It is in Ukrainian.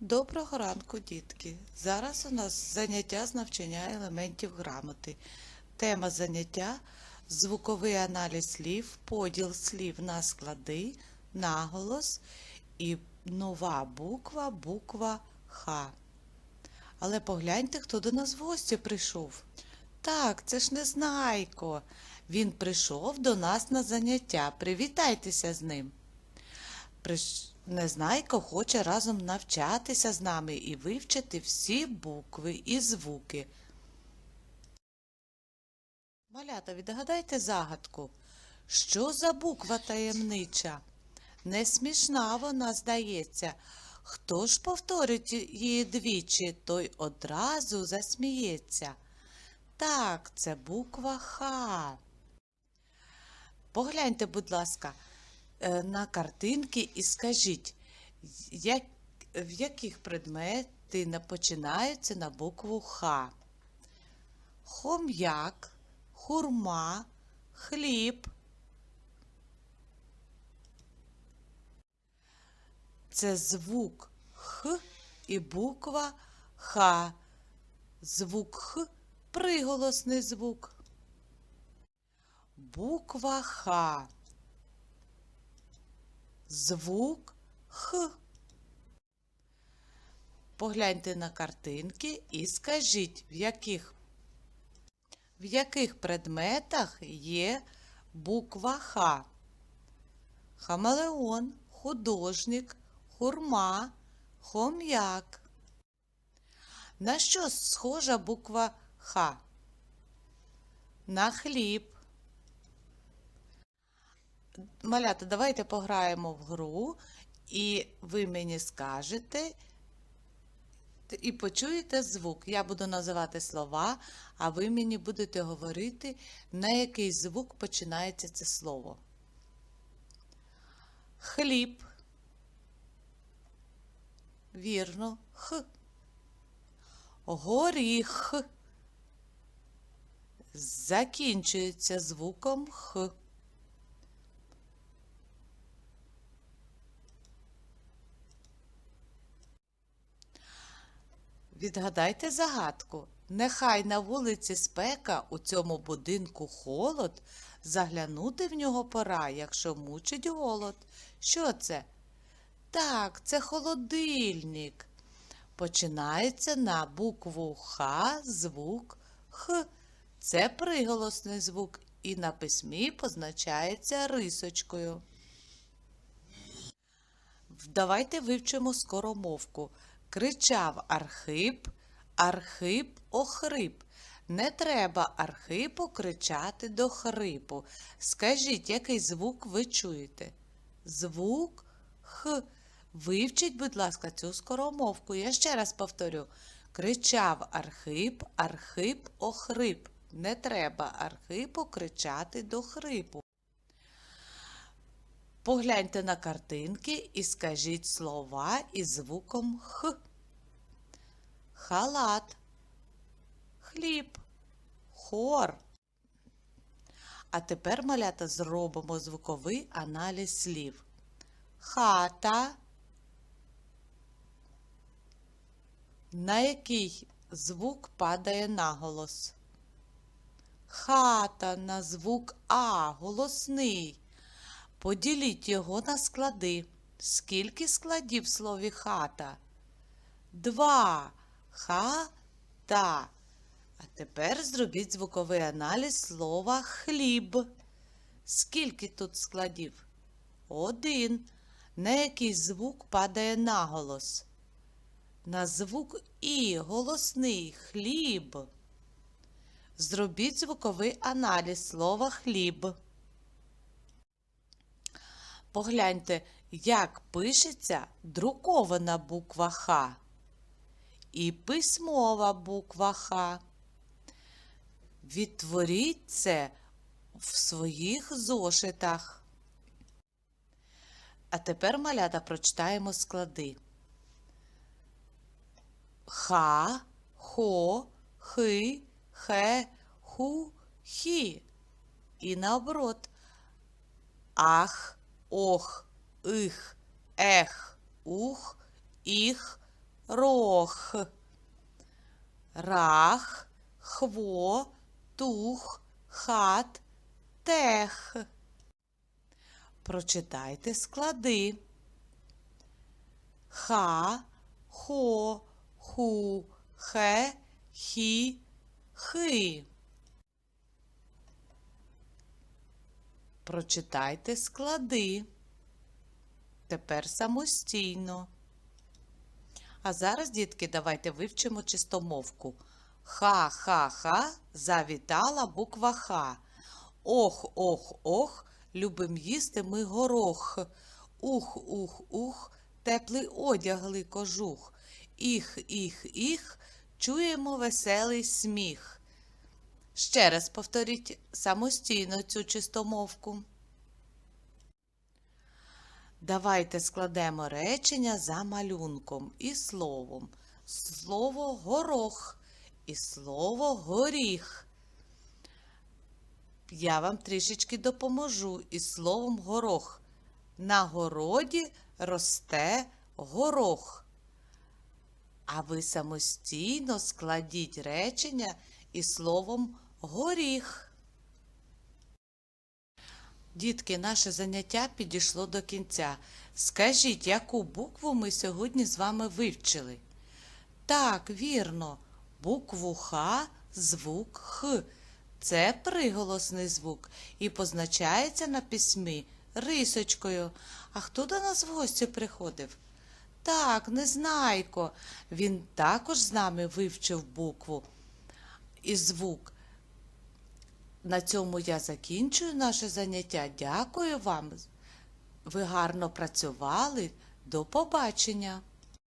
Доброго ранку, дітки! Зараз у нас заняття з навчання елементів грамоти. Тема заняття звуковий аналіз слів, поділ слів на склади, наголос і нова буква, буква Х. Але погляньте, хто до нас в гості прийшов. Так, це ж Незнайко. Він прийшов до нас на заняття. Привітайтеся з ним. Приш... Незнайко хоче разом навчатися з нами і вивчити всі букви і звуки. Малята, відгадайте загадку. Що за буква таємнича? Не смішна вона, здається. Хто ж повторить її двічі, той одразу засміється. Так, це буква Х. Погляньте, будь ласка, на картинки і скажіть, як, в яких предмети починаються на букву Х? Хом'як, хурма, хліб. Це звук Х і буква Х. Звук Х приголосний звук. Буква Х. Звук Х. Погляньте на картинки і скажіть, в яких, в яких предметах є буква Х. Хамелеон, художник, хурма, хом'як. На що схожа буква Х? На хліб. Малята, давайте пограємо в гру, і ви мені скажете і почуєте звук. Я буду називати слова, а ви мені будете говорити, на який звук починається це слово. Хліб. Вірно, х. Горіх. Закінчується звуком х. Відгадайте загадку. Нехай на вулиці спека, у цьому будинку холод, заглянути в нього пора, якщо мучить голод. Що це? Так, це холодильник. Починається на букву Х звук Х. Це приголосний звук і на письмі позначається рисочкою. Давайте вивчимо скоромовку. Кричав Архип, Архип охрип. Не треба Архипу кричати до хрипу. Скажіть, який звук ви чуєте? Звук Х. Вивчіть, будь ласка, цю скоромовку. Я ще раз повторю. Кричав Архип, Архип охрип. Не треба Архипу кричати до хрипу. Погляньте на картинки і скажіть слова із звуком Х. Халат, хліб, хор. А тепер, малята, зробимо звуковий аналіз слів. Хата. На який звук падає наголос? Хата на звук А голосний. Поділіть його на склади. Скільки складів в слові хата? Два. Ха-та. А тепер зробіть звуковий аналіз слова хліб. Скільки тут складів? Один. На який звук падає наголос? На звук І голосний хліб. Зробіть звуковий аналіз слова хліб. Погляньте, як пишеться друкована буква Х і письмова буква Х. Відтворіть це в своїх зошитах. А тепер, малята, прочитаємо склади. Ха, хо, хи, хе, ху, хі. І наоборот. Ах, ох, их, ех, ух, їх, рох. Рах, хво, тух, хат, тех. Прочитайте склади. Ха, хо, ху, хе, хі, хи. Прочитайте склади. Тепер самостійно. А зараз, дітки, давайте вивчимо чистомовку. Ха-ха-ха завітала буква Х. Ох, ох, ох, любим їсти ми горох. Ух, ух, ух, теплий одягли кожух. Іх, іх, іх, чуємо веселий сміх. Ще раз повторіть самостійно цю чистомовку. Давайте складемо речення за малюнком і словом. Слово горох і слово горіх. Я вам трішечки допоможу із словом горох. На городі росте горох. А ви самостійно складіть речення із словом горіх. Дітки, наше заняття підійшло до кінця. Скажіть, яку букву ми сьогодні з вами вивчили? Так, вірно, букву Х звук Х. Це приголосний звук і позначається на письмі рисочкою. А хто до нас в гості приходив? Так, Незнайко. Він також з нами вивчив букву і звук. На цьому я закінчую наше заняття. Дякую вам. Ви гарно працювали. До побачення!